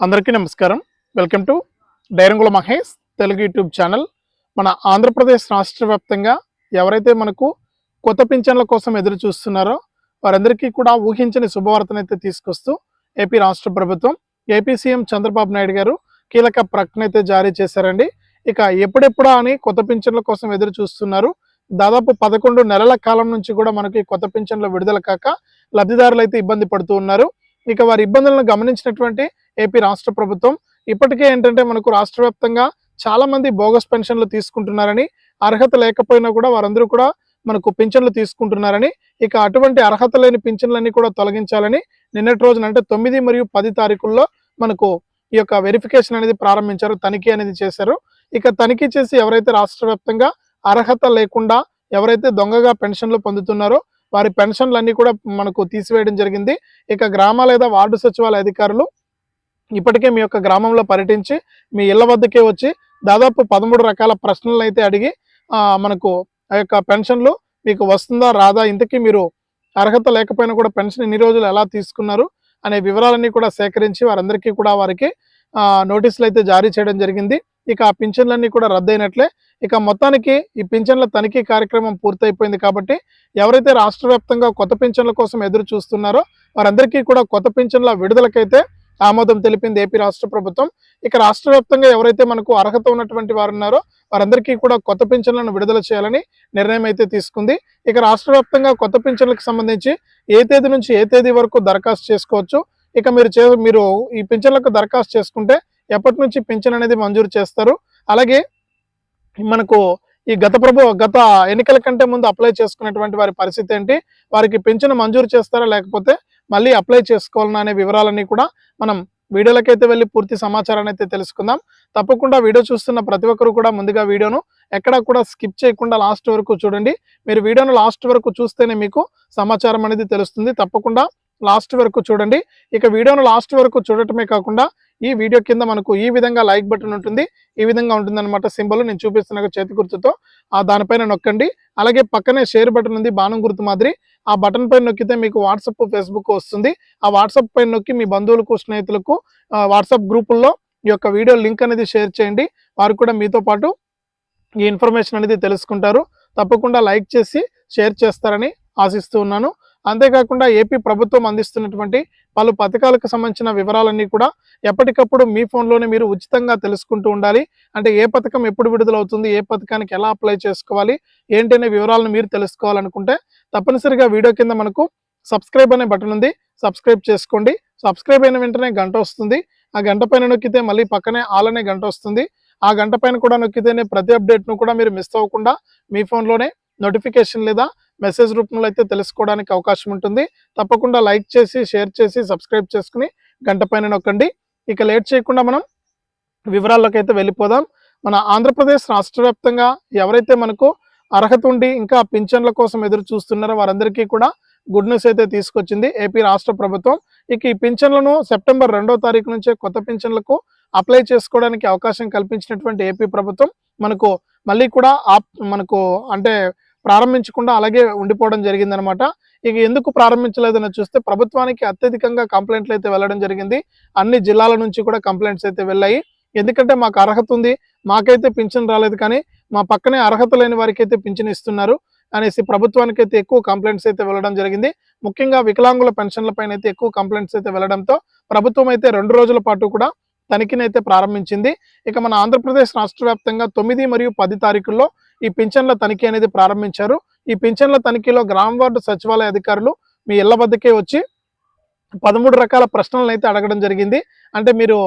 అందరికీ నమస్కారం. Welcome to డైరంగుల మహేష్ తెలుగు యూట్యూబ్ ఛానల్. మన ఆంధ్రప్రదేశ్ రాష్ట్ర వ్యాప్తంగా ఎవరైతే మనకు కొత్త పింఛన్ల కోసం ఎదురు చూస్తున్నారో వారందరికీ కూడా ఊహించని శుభవార్తనైతే తీసుకొస్తూ ఏపీ రాష్ట్ర ప్రభుత్వం ఏపీ సీఎం చంద్రబాబు నాయుడు గారు కీలక ప్రకటన అయితే జారీ చేశారండి. ఇక ఎప్పుడెప్పుడా అని కొత్త పింఛన్ల కోసం ఎదురు చూస్తున్నారు. దాదాపు పదకొండు నెలల కాలం నుంచి కూడా మనకి కొత్త పింఛన్ల విడుదల కాక లబ్ధిదారులు అయితే ఇబ్బంది పడుతూ ఉన్నారు. ఇక వారి ఇబ్బందులను గమనించినటువంటి ఏపీ రాష్ట్ర ప్రభుత్వం ఇప్పటికే ఏంటంటే మనకు రాష్ట్ర వ్యాప్తంగా చాలా మంది బోగస్ పెన్షన్లు తీసుకుంటున్నారని అర్హత లేకపోయినా కూడా వారందరూ కూడా మనకు పింఛన్లు తీసుకుంటున్నారని ఇక అటువంటి అర్హత లేని పింఛన్లన్నీ కూడా తొలగించాలని నిన్నటి రోజున అంటే తొమ్మిది మరియు పది తారీఖుల్లో మనకు ఈ యొక్క వెరిఫికేషన్ అనేది ప్రారంభించారు తనిఖీ అనేది చేశారు. ఇక తనిఖీ చేసి ఎవరైతే రాష్ట్ర అర్హత లేకుండా ఎవరైతే దొంగగా పెన్షన్లు పొందుతున్నారో వారి పెన్షన్లన్నీ కూడా మనకు తీసివేయడం జరిగింది. ఇక గ్రామ లేదా వార్డు సచివాలయ అధికారులు ఇప్పటికే మీ యొక్క గ్రామంలో పర్యటించి మీ ఇళ్ళ వద్దకే వచ్చి దాదాపు పదమూడు రకాల ప్రశ్నలు అయితే అడిగి మనకు ఆ యొక్క పెన్షన్లు మీకు వస్తుందా రాదా ఇంతకీ మీరు అర్హత లేకపోయినా కూడా పెన్షన్ ఇన్ని రోజులు ఎలా తీసుకున్నారు అనే వివరాలన్నీ కూడా సేకరించి వారందరికీ కూడా వారికి నోటీసులు అయితే జారీ చేయడం జరిగింది. ఇక ఆ పింఛన్లన్నీ కూడా రద్దయినట్లే. ఇక మొత్తానికి ఈ పింఛన్ల తనిఖీ కార్యక్రమం పూర్తయిపోయింది కాబట్టి ఎవరైతే రాష్ట్ర వ్యాప్తంగా కొత్త పింఛన్ల కోసం ఎదురు చూస్తున్నారో వారందరికీ కూడా కొత్త పింఛన్ల విడుదలకైతే ఆమోదం తెలిపింది ఏపీ రాష్ట్ర ప్రభుత్వం. ఇక రాష్ట్ర వ్యాప్తంగా ఎవరైతే మనకు అర్హత ఉన్నటువంటి వారు ఉన్నారో వారందరికీ కూడా కొత్త పింఛన్లను విడుదల చేయాలని నిర్ణయం అయితే తీసుకుంది. ఇక రాష్ట్ర వ్యాప్తంగా కొత్త పింఛన్లకు సంబంధించి ఏ తేదీ నుంచి ఏ తేదీ వరకు దరఖాస్తు చేసుకోవచ్చు. ఇక మీరు చే మీరు ఈ పింఛన్లకు దరఖాస్తు చేసుకుంటే ఎప్పటి నుంచి పింఛన్ అనేది మంజూరు చేస్తారు? అలాగే మనకు ఈ గత ప్రభు గత ఎన్నికల కంటే ముందు అప్లై చేసుకున్నటువంటి వారి పరిస్థితి ఏంటి? వారికి పింఛను మంజూరు చేస్తారా? లేకపోతే మళ్ళీ అప్లై చేసుకోవాలన్నా అనే వివరాలన్నీ కూడా మనం వీడియోలకైతే వెళ్ళి పూర్తి సమాచారాన్ని అయితే తెలుసుకుందాం. తప్పకుండా వీడియో చూస్తున్న ప్రతి ఒక్కరు కూడా ముందుగా వీడియోను ఎక్కడా కూడా స్కిప్ చేయకుండా లాస్ట్ వరకు చూడండి. మీరు వీడియోను లాస్ట్ వరకు చూస్తేనే మీకు సమాచారం అనేది తెలుస్తుంది. తప్పకుండా లాస్ట్ వరకు చూడండి. ఇక వీడియోను లాస్ట్ వరకు చూడటమే కాకుండా ఈ వీడియో కింద మనకు ఈ విధంగా లైక్ బటన్ ఉంటుంది. ఈ విధంగా ఉంటుంది అనమాట సింబల్ నేను చూపిస్తున్న చేతి గుర్తుతో ఆ దానిపైన నొక్కండి. అలాగే పక్కనే షేర్ బటన్ ఉంది బాణం గుర్తు మాదిరి. ఆ బటన్ పైన నొక్కితే మీకు వాట్సాప్ ఫేస్బుక్ వస్తుంది. ఆ వాట్సాప్ పైన నొక్కి మీ బంధువులకు స్నేహితులకు వాట్సాప్ గ్రూపుల్లో ఈ యొక్క వీడియో లింక్ అనేది షేర్ చేయండి. వారు కూడా మీతో పాటు ఈ ఇన్ఫర్మేషన్ అనేది తెలుసుకుంటారు. తప్పకుండా లైక్ చేసి షేర్ చేస్తారని ఆశిస్తూ ఉన్నాను. అంతేకాకుండా ఏపీ ప్రభుత్వం అందిస్తున్నటువంటి పలు పథకాలకు సంబంధించిన వివరాలన్నీ కూడా ఎప్పటికప్పుడు మీ ఫోన్లోనే మీరు ఉచితంగా తెలుసుకుంటూ ఉండాలి. అంటే ఏ పథకం ఎప్పుడు విడుదలవుతుంది ఏ పథకానికి ఎలా అప్లై చేసుకోవాలి ఏంటనే వివరాలను మీరు తెలుసుకోవాలనుకుంటే తప్పనిసరిగా వీడియో కింద మనకు సబ్స్క్రైబ్ అనే బటన్ ఉంది. సబ్స్క్రైబ్ చేసుకోండి. సబ్స్క్రైబ్ అయిన వెంటనే గంట వస్తుంది. ఆ గంట పైన నొక్కితే మళ్ళీ పక్కనే ఆల్ అనే గంట వస్తుంది. ఆ గంట పైన కూడా నొక్కితేనే ప్రతి అప్డేట్ను కూడా మీరు మిస్ అవ్వకుండా మీ ఫోన్లోనే నోటిఫికేషన్ లేదా మెసేజ్ రూపంలో అయితే తెలుసుకోవడానికి అవకాశం ఉంటుంది. తప్పకుండా లైక్ చేసి షేర్ చేసి సబ్స్క్రైబ్ చేసుకుని గంట పైన నొక్కండి. ఇక లేట్ చేయకుండా మనం వివరాల్లోకి అయితే వెళ్ళిపోదాం. మన ఆంధ్రప్రదేశ్ రాష్ట్ర వ్యాప్తంగా ఎవరైతే మనకు అర్హత ఉండి ఇంకా పింఛన్ల కోసం ఎదురు చూస్తున్నారో వారందరికీ కూడా గుడ్ న్యూస్ అయితే తీసుకొచ్చింది ఏపీ రాష్ట్ర ప్రభుత్వం. ఇక ఈ పింఛన్లను సెప్టెంబర్ రెండో తారీఖు నుంచే కొత్త పింఛన్లకు అప్లై చేసుకోవడానికి అవకాశం కల్పించినటువంటి ఏపీ ప్రభుత్వం మనకు మళ్ళీ కూడా ఆప్ మనకు అంటే ప్రారంభించకుండా అలాగే ఉండిపోవడం జరిగిందనమాట. ఇక ఎందుకు ప్రారంభించలేదని చూస్తే ప్రభుత్వానికి అత్యధికంగా కంప్లైంట్లు అయితే వెళ్ళడం జరిగింది. అన్ని జిల్లాల నుంచి కూడా కంప్లైంట్స్ అయితే వెళ్ళాయి. ఎందుకంటే మాకు అర్హత ఉంది. మాకైతే పింఛన్ రాలేదు కానీ మా పక్కనే అర్హత లేని వారికి అయితే పింఛన్ ఇస్తున్నారు అనేసి ప్రభుత్వానికి అయితే ఎక్కువ కంప్లైంట్స్ అయితే వెళ్ళడం జరిగింది. ముఖ్యంగా వికలాంగుల పెన్షన్ల పైన అయితే ఎక్కువ కంప్లైంట్స్ అయితే వెళ్ళడంతో ప్రభుత్వం అయితే రెండు రోజుల పాటు కూడా తనిఖీని అయితే ప్రారంభించింది. ఇక మన ఆంధ్రప్రదేశ్ రాష్ట్ర వ్యాప్తంగా తొమ్మిది మరియు పది తారీఖుల్లో ఈ పింఛన్ల తనిఖీ అనేది ప్రారంభించారు. ఈ పింఛన్ల తనిఖీలో గ్రామ వార్డు సచివాలయ అధికారులు మీ ఇళ్ళ వద్దకే వచ్చి పదమూడు రకాల ప్రశ్నలను అయితే అడగడం జరిగింది. అంటే మీరు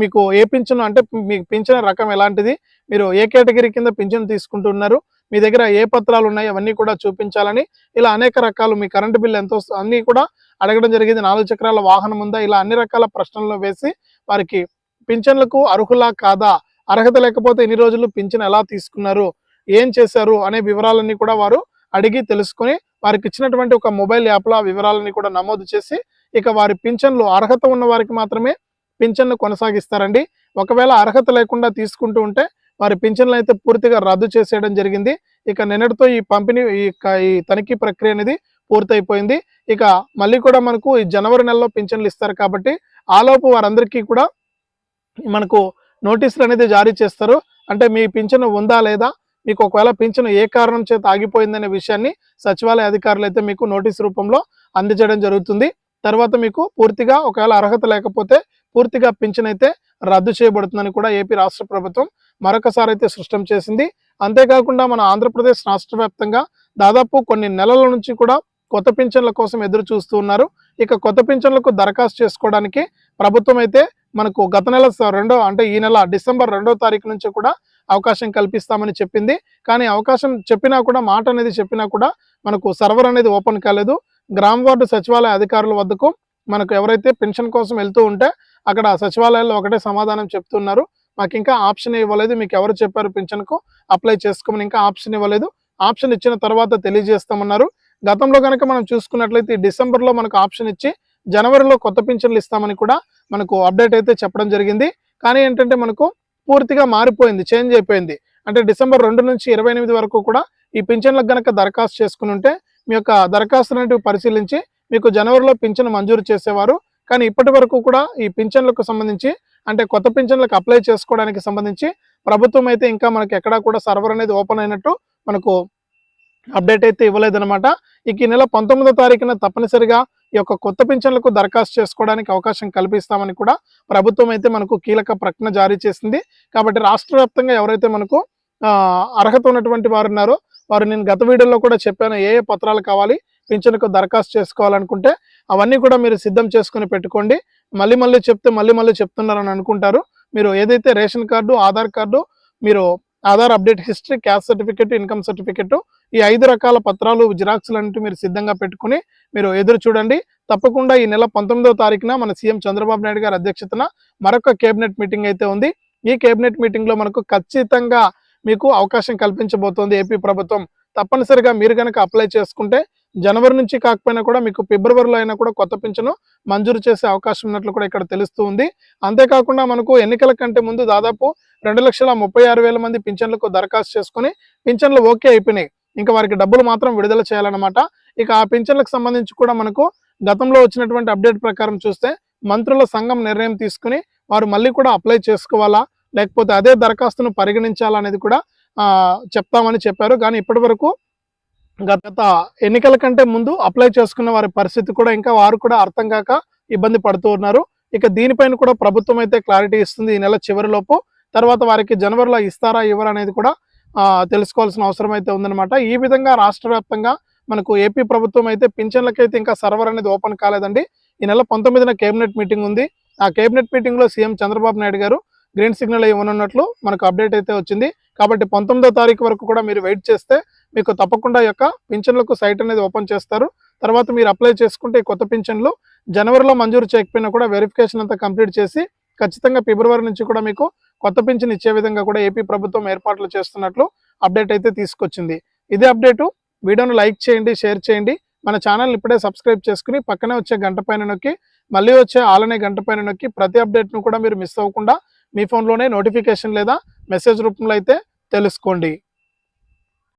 మీకు ఏ పింఛను అంటే మీకు పింఛన్ రకం ఎలాంటిది? మీరు ఏ కేటగిరీ కింద పింఛను తీసుకుంటున్నారు? మీ దగ్గర ఏ పత్రాలు ఉన్నాయి? అవన్నీ కూడా చూపించాలని ఇలా అనేక రకాలు మీ కరెంటు బిల్లు ఎంత అన్నీ కూడా అడగడం జరిగింది. నాలుగు చక్రాల వాహనం ఉందా? ఇలా అన్ని రకాల ప్రశ్నలను వేసి వారికి పింఛన్లకు అర్హులా కాదా? అర్హత లేకపోతే ఎన్ని రోజులు పింఛన్ ఎలా తీసుకున్నారు ఏం చేశారు అనే వివరాలన్నీ కూడా వారు అడిగి తెలుసుకొని వారికి ఇచ్చినటువంటి ఒక మొబైల్ యాప్లో ఆ వివరాలన్నీ కూడా నమోదు చేసి ఇక వారి పింఛన్లు అర్హత ఉన్న వారికి మాత్రమే పింఛన్ను కొనసాగిస్తారండి. ఒకవేళ అర్హత లేకుండా తీసుకుంటూ ఉంటే వారి పింఛన్లు అయితే పూర్తిగా రద్దు చేసేయడం జరిగింది. ఇక నిన్నటితో ఈ పంపిణీ ఈ ఈ తనిఖీ ప్రక్రియ అనేది పూర్తయిపోయింది. ఇక మళ్ళీ కూడా మనకు ఈ జనవరి నెలలో పింఛన్లు ఇస్తారు కాబట్టి ఆలోపు వారందరికీ కూడా మనకు నోటీసులు అనేది జారీ చేస్తారు. అంటే మీ పింఛను ఉందా లేదా? మీకు ఒకవేళ పింఛను ఏ కారణం చేత ఆగిపోయిందనే విషయాన్ని సచివాలయ అధికారులు అయితే మీకు నోటీస్ రూపంలో అందించడం జరుగుతుంది. తర్వాత మీకు పూర్తిగా ఒకవేళ అర్హత లేకపోతే పూర్తిగా పింఛన్ అయితే రద్దు చేయబడుతుందని కూడా ఏపీ రాష్ట్ర ప్రభుత్వం మరొకసారి అయితే సృష్టం చేసింది. అంతేకాకుండా మన ఆంధ్రప్రదేశ్ రాష్ట్ర వ్యాప్తంగా దాదాపు కొన్ని నెలల నుంచి కూడా కొత్త పింఛన్ల కోసం ఎదురు చూస్తూ ఉన్నారు. ఇక కొత్త పింఛన్లకు దరఖాస్తు చేసుకోవడానికి ప్రభుత్వం అయితే మనకు గత నెల స- రెండో అంటే ఈ నెల డిసెంబర్ రెండో తారీఖు నుంచి కూడా అవకాశం కల్పిస్తామని చెప్పింది. కానీ అవకాశం చెప్పినా కూడా మాట అనేది చెప్పినా కూడా మనకు సర్వర్ అనేది ఓపెన్ కాలేదు. గ్రామ వార్డు సచివాలయ అధికారుల వద్దకు మనకు ఎవరైతే పెన్షన్ కోసం వెళ్తూ ఉంటే అక్కడ సచివాలయాల్లో ఒకటే సమాధానం చెప్తున్నారు. మాకు ఇంకా ఆప్షన్ ఇవ్వలేదు. మీకు ఎవరు చెప్పారు పెన్షన్కు? అప్లై చేసుకోమని ఇంకా ఆప్షన్ ఇవ్వలేదు. ఆప్షన్ ఇచ్చిన తర్వాత తెలియజేస్తామన్నారు. గతంలో కనుక మనం చూసుకున్నట్లయితే డిసెంబర్లో మనకు ఆప్షన్ ఇచ్చి జనవరిలో కొత్త పింఛన్లు ఇస్తామని కూడా మనకు అప్డేట్ అయితే చెప్పడం జరిగింది. కానీ ఏంటంటే మనకు పూర్తిగా మారిపోయింది చేంజ్ అయిపోయింది. అంటే డిసెంబర్ రెండు నుంచి ఇరవై ఎనిమిది వరకు కూడా ఈ పింఛన్లకు గనక దరఖాస్తు చేసుకుని ఉంటే మీ యొక్క దరఖాస్తు అనేటివి పరిశీలించి మీకు జనవరిలో పింఛన్ మంజూరు చేసేవారు. కానీ ఇప్పటి వరకు కూడా ఈ పింఛన్లకు సంబంధించి అంటే కొత్త పింఛన్లకు అప్లై చేసుకోవడానికి సంబంధించి ప్రభుత్వం అయితే ఇంకా మనకి ఎక్కడా కూడా సర్వర్ అనేది ఓపెన్ అయినట్టు మనకు అప్డేట్ అయితే ఇవ్వలేదన్నమాట. ఇక ఈ నెల పంతొమ్మిదో తారీఖున తప్పనిసరిగా ఈ యొక్క కొత్త పింఛన్లకు దరఖాస్తు చేసుకోవడానికి అవకాశం కల్పిస్తామని కూడా ప్రభుత్వం అయితే మనకు కీలక ప్రకటన జారీ చేసింది. కాబట్టి రాష్ట్ర వ్యాప్తంగా ఎవరైతే మనకు అర్హత ఉన్నటువంటి వారు ఉన్నారో వారు నేను గత వీడియోలో కూడా చెప్పాను. ఏ ఏ పత్రాలు కావాలి పింఛన్కు దరఖాస్తు చేసుకోవాలనుకుంటే అవన్నీ కూడా మీరు సిద్ధం చేసుకుని పెట్టుకోండి. మళ్ళీ మళ్ళీ చెప్తే మళ్ళీ మళ్ళీ చెప్తున్నారని అనుకుంటారు. మీరు ఏదైతే రేషన్ కార్డు ఆధార్ కార్డు మీరు Aadhaar update history caste certificate income certificate ఈ ఐదు రకాల పత్రాలు జిరాక్స్లు అంటూ మీరు సిద్ధంగా పెట్టుకుని మీరు ఎదురు చూడండి. తప్పకుండా ఈ నెల పంతొమ్మిదవ తారీఖున మన సీఎం చంద్రబాబు నాయుడు గారి అధ్యక్షతన మరొక కేబినెట్ మీటింగ్ అయితే ఉంది. ఈ కేబినెట్ మీటింగ్లో మనకు ఖచ్చితంగా మీకు అవకాశం కల్పించబోతోంది ఏపీ ప్రభుత్వం. తప్పనిసరిగా మీరు కనుక అప్లై చేసుకుంటే జనవరి నుంచి కాకపోయినా కూడా మీకు ఫిబ్రవరిలో అయినా కూడా కొత్త పింఛను మంజూరు చేసే అవకాశం ఉన్నట్లు కూడా ఇక్కడ తెలుస్తూ ఉంది. అంతేకాకుండా మనకు ఎన్నికల కంటే ముందు దాదాపు రెండు లక్షల ముప్పై ఆరు వేల మంది పింఛన్లకు దరఖాస్తు చేసుకుని పింఛన్లు ఓకే అయిపోయినాయి. ఇంకా వారికి డబ్బులు మాత్రం విడుదల చేయాలన్నమాట. ఇక ఆ పింఛన్లకు సంబంధించి కూడా మనకు గతంలో వచ్చినటువంటి అప్డేట్ ప్రకారం చూస్తే మంత్రుల సంఘం నిర్ణయం తీసుకుని వారు మళ్ళీ కూడా అప్లై చేసుకోవాలా? లేకపోతే అదే దరఖాస్తును పరిగణించాలా అనేది కూడా చెప్తామని చెప్పారు. కానీ ఇప్పటి వరకు గత ఎన్నికల కంటే ముందు అప్లై చేసుకున్న వారి పరిస్థితి కూడా ఇంకా వారు కూడా అర్థం కాక ఇబ్బంది పడుతూ ఉన్నారు. ఇక దీనిపైన కూడా ప్రభుత్వం అయితే క్లారిటీ ఇస్తుంది ఈ నెల చివరిలోపు తర్వాత వారికి జనవరిలో ఇస్తారా ఇవ్వరా అనేది కూడా తెలుసుకోవాల్సిన అవసరం అయితే ఉందన్నమాట. ఈ విధంగా రాష్ట్ర వ్యాప్తంగా మనకు ఏపీ ప్రభుత్వం అయితే పింఛన్లకైతే ఇంకా సర్వర్ అనేది ఓపెన్ కాలేదండి. ఈ నెల పంతొమ్మిదిన కేబినెట్ మీటింగ్ ఉంది. ఆ కేబినెట్ మీటింగ్లో సీఎం చంద్రబాబు నాయుడు గారు గ్రీన్ సిగ్నల్ ఇవ్వనున్నట్లు మనకు అప్డేట్ అయితే వచ్చింది. కాబట్టి పంతొమ్మిదో తారీఖు వరకు కూడా మీరు వెయిట్ చేస్తే మీకు తప్పకుండా ఈ యొక్క పింఛన్లకు సైట్ అనేది ఓపెన్ చేస్తారు. తర్వాత మీరు అప్లై చేసుకుంటే ఈ కొత్త పింఛన్లు జనవరిలో మంజూరు చేయకపోయినా కూడా వెరిఫికేషన్ అంతా కంప్లీట్ చేసి ఖచ్చితంగా ఫిబ్రవరి నుంచి కూడా మీకు కొత్త పింఛన్ ఇచ్చే విధంగా కూడా ఏపీ ప్రభుత్వం ఏర్పాట్లు చేస్తున్నట్లు అప్డేట్ అయితే తీసుకొచ్చింది. ఇదే అప్డేటు వీడియోను లైక్ చేయండి షేర్ చేయండి. మన ఛానల్ ఇప్పుడే సబ్స్క్రైబ్ చేసుకుని పక్కనే వచ్చే గంట పైన నొక్కి మళ్ళీ వచ్చే ఆలనే గంట పైన నొక్కి ప్రతి అప్డేట్ను కూడా మీరు మిస్ అవ్వకుండా మీ ఫోన్లోనే నోటిఫికేషన్ లేదా మెసేజ్ రూపంలో అయితే తెలుసుకోండి.